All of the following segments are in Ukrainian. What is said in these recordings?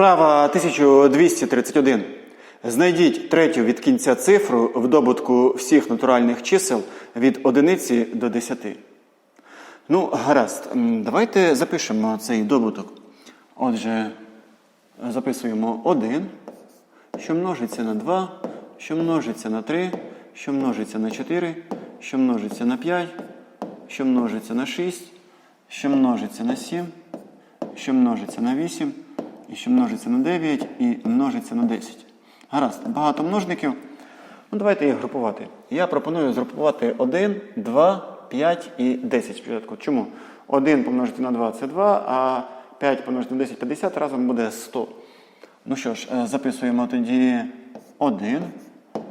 Вправа 1231. Знайдіть третю від кінця цифру в добутку всіх натуральних чисел від 1 до 10. Ну, гаразд. Давайте запишемо цей добуток. Отже, записуємо 1, що множиться на 2, що множиться на 3, що множиться на 4, що множиться на 5, що множиться на 6, що множиться на 7, що множиться на 8, і що множиться на 9, і множиться на 10. Гаразд, багато множників. Ну, давайте їх групувати. Я пропоную згрупувати 1, 2, 5 і 10 спочатку. Чому? 1 помножити на 2 це 2, а 5 помножити на 10 50 разом буде 100. Ну що ж, е, записуємо тоді 1,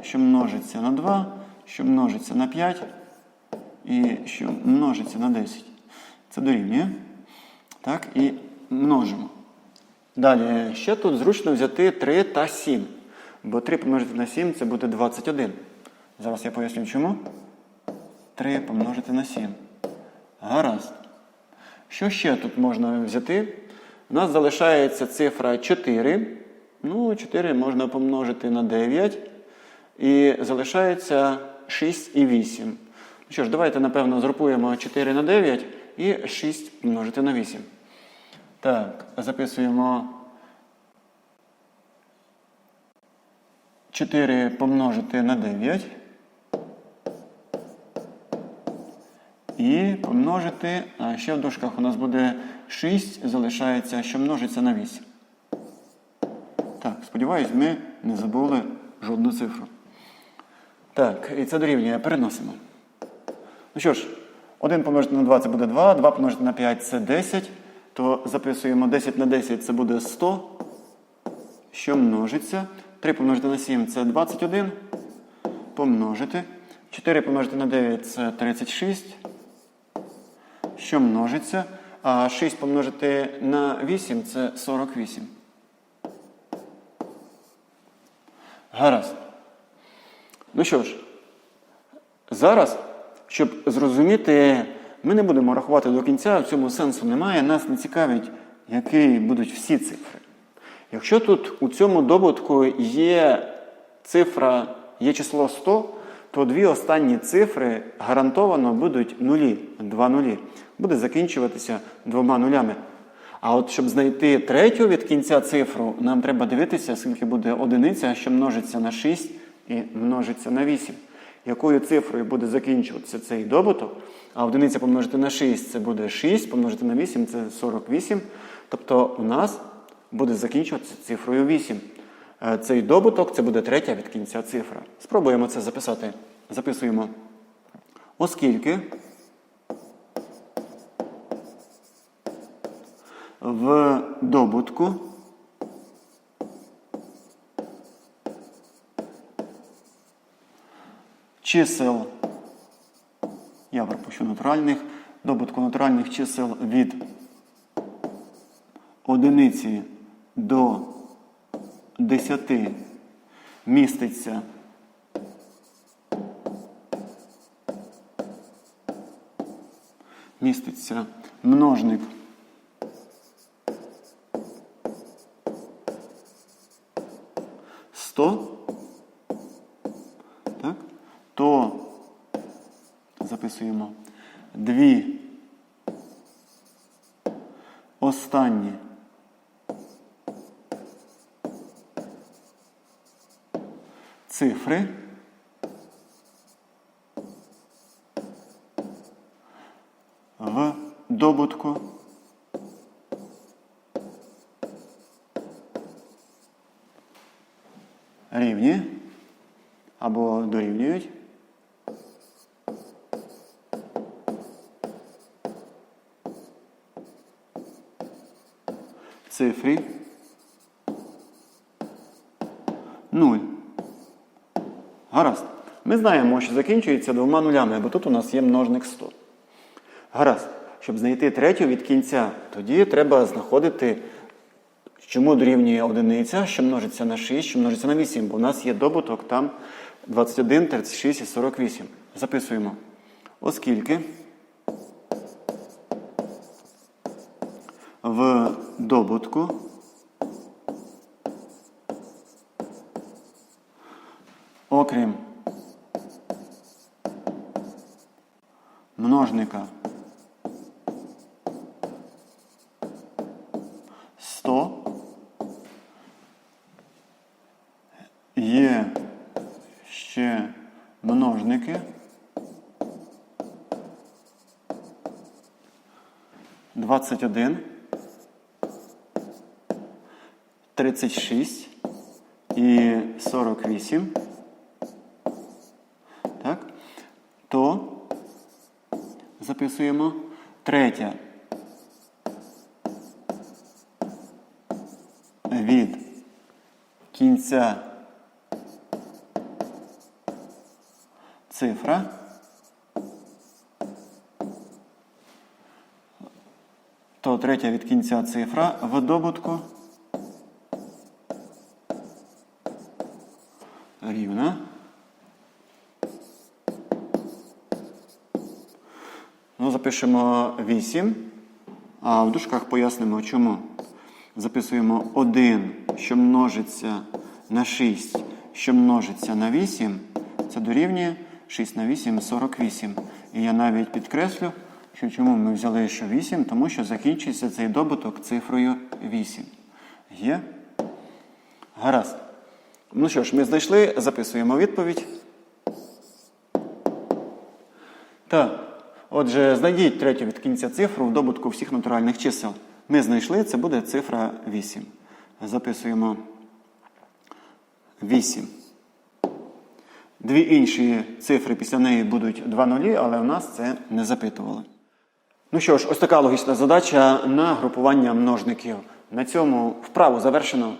що множиться на 2, що множиться на 5 і що множиться на 10. Це дорівнює. Так, і множимо. Далі, ще тут зручно взяти 3 та 7. Бо 3 помножити на 7 це буде 21. Зараз я поясню чому. 3 помножити на 7. Гаразд. Що ще тут можна взяти? У нас залишається цифра 4. Ну, 4 можна помножити на 9. І залишається 6 і 8. Ну що ж, давайте, напевно, згрупуємо 4 на 9 і 6 помножити на 8. Так, записуємо 4 помножити на 9. І помножити, а ще в дужках у нас буде 6, залишається, що множиться на 8. Так, сподіваюсь, ми не забули жодну цифру. Так, і це дорівнює, переносимо. Ну що ж, 1 помножити на 2 це буде 2, 2 помножити на 5 це 10. То записуємо 10 на 10 це буде 100, що множиться. 3 помножити на 7 це 21. Помножити. 4 помножити на 9 це 36. Що множиться. А 6 помножити на 8 це 48. Гаразд. Ну що ж, зараз, щоб зрозуміти, ми не будемо рахувати до кінця, в цьому сенсу немає. Нас не цікавить, які будуть всі цифри. Якщо тут у цьому добутку є цифра, є число 100, то дві останні цифри гарантовано будуть нулі, два нулі. Буде закінчуватися двома нулями. А от щоб знайти третю від кінця цифру, нам треба дивитися, скільки буде одиниця, що множиться на 6 і множиться на 8. Якою цифрою буде закінчуватися цей добуток? А одиниця помножити на 6 це буде 6, помножити на 8 це 48. Тобто у нас буде закінчуватися цифрою 8. Е, Цей добуток це буде третя від кінця цифра. Спробуємо це записати. Записуємо. Оскільки в добутку чисел, я пропущу натуральних, добутку натуральних чисел від одиниці до 10 міститься міститься множник сто, так, то записуємо. Дві. Останні. Цифри. В добутку цифрі 0. Гаразд. Ми знаємо, що закінчується двома нулями, бо тут у нас є множник 100. Гаразд. Щоб знайти третю від кінця, тоді треба знаходити, чому дорівнює одиниця, що множиться на 6, що множиться на 8, бо у нас є добуток там 21, 36 і 48. Записуємо. Оскільки в добутку. Окрім множника 100 є ще множники 21 36 і 48, так, то записуємо. Третя. Від кінця. Цифра. То третя від кінця цифра. В добутку Ну, запишемо 8, а в дужках пояснимо чому. Записуємо 1, що множиться на 6, що множиться на 8, це дорівнює 6 на 8 48. І я навіть підкреслю, що чому ми взяли що 8, тому що закінчується цей добуток цифрою 8. Є? Гаразд. Ну що ж, ми знайшли, записуємо відповідь. Так. Отже, знайдіть третю від кінця цифру в добутку всіх натуральних чисел. Ми знайшли, це буде цифра 8. Записуємо 8. Дві інші цифри після неї будуть 2 нулі, але в нас це не запитували. Ну що ж, ось така логічна задача на групування множників. На цьому вправу завершено.